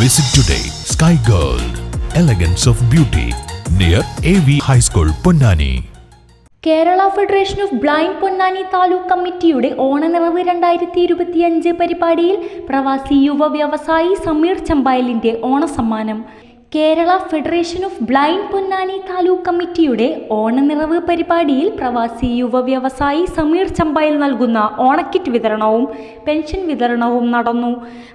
Visit today Sky Gold, elegance of beauty, near AV High School, Ponnani Kerala federation of blind Ponnani taluk കമ്മിറ്റിയുടെ ഓണനിറവ് രണ്ടായിരത്തി ഇരുപത്തിയഞ്ച് പരിപാടിയിൽ പ്രവാസി യുവ വ്യവസായി സമീർ ചമ്പായലിന്റെ ഓണസമ്മാനം. Kerala federation of blind Ponnani taluk കമ്മിറ്റിയുടെ ഓണനിറവ് പരിപാടിയിൽ പ്രവാസി യുവ വ്യവസായി സമീർ ചമ്പയിൽ നൽകുന്ന ഓണക്കിറ്റ് വിതരണവും പെൻഷൻ വിതരണവും നടന്നു.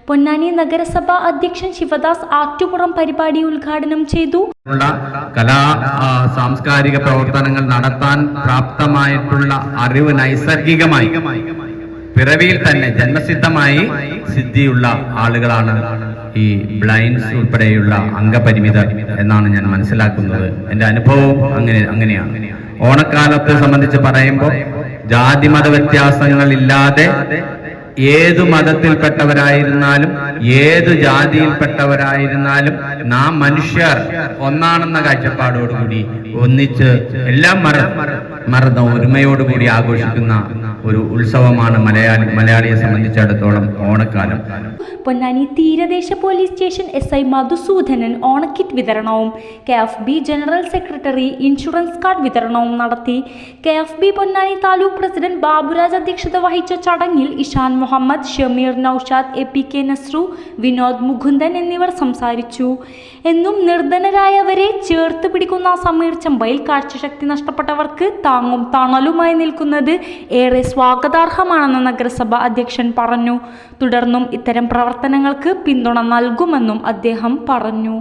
പൊന്നാനി നഗരസഭ അധ്യക്ഷൻ ശിവദാസ് ആറ്റുപുറം പരിപാടി ഉദ്ഘാടനം ചെയ്തു. കലാ സാംസ്കാരിക പ്രവർത്തനങ്ങൾ നടത്താൻ പ്രാപ്തമായിട്ടുള്ള അറിവ് നൈസർഗികമായി. പിറവിയിൽ തന്നെ ജന്മസിദ്ധമായി സിദ്ധിയുള്ള ആളുകളാണ് ഈ ബ്ലൈൻഡ്സ് ഉൾപ്പെടെയുള്ള അംഗപരിമിതർ എന്നാണ് ഞാൻ മനസ്സിലാക്കുന്നത്. എന്റെ അനുഭവവും അങ്ങനെ അങ്ങനെയാണ്. ഓണക്കാലത്തെ സംബന്ധിച്ച് പറയുമ്പോൾ ജാതി മത വ്യത്യാസങ്ങളില്ലാതെ ഏതു മതത്തിൽപ്പെട്ടവരായിരുന്നാലും ഏതു ജാതിയിൽപ്പെട്ടവരായിരുന്നാലും നാം മനുഷ്യർ ഒന്നാണെന്ന കാഴ്ചപ്പാടോടുകൂടി ഒന്നിച്ച് എല്ലാം മറ മറന്ന ഒരുമയോടുകൂടി ആഘോഷിക്കുന്ന ഒരു ഉത്സവമാണ് മലയാളി മലയാളിയെ സംബന്ധിച്ചിടത്തോളം ഓണക്കാലം. പൊന്നാനി തീരദേശ police station S I Madhusoodanan ഓണക്കിറ്റ് വിതരണവും K F B general secretary insurance card വിതരണവും നടത്തി. K F B Ponnani taluk president Baburaj അധ്യക്ഷത വഹിച്ച ചടങ്ങിൽ Ishan Muhammad Shameer Naushad A P K Nasru Vinod Mukundan എന്നിവർ സംസാരിച്ചു. എന്നും നിർധനരായവരെ ചേർത്ത് പിടിക്കുന്ന സമീർ ചമ്പയിൽ കാഴ്ചശക്തി നഷ്ടപ്പെട്ടവർക്ക് താങ്ങും തണലുമായി നിൽക്കുന്നത് ഏറെ സ്വാഗതാർഹമാണെന്ന് നഗരസഭ അധ്യക്ഷൻ പറഞ്ഞു. തുടർന്നും ഇത്തരം പ്രവർത്തനങ്ങൾക്ക് പിന്തുണ നൽകുമെന്നും അദ്ദേഹം പറഞ്ഞു.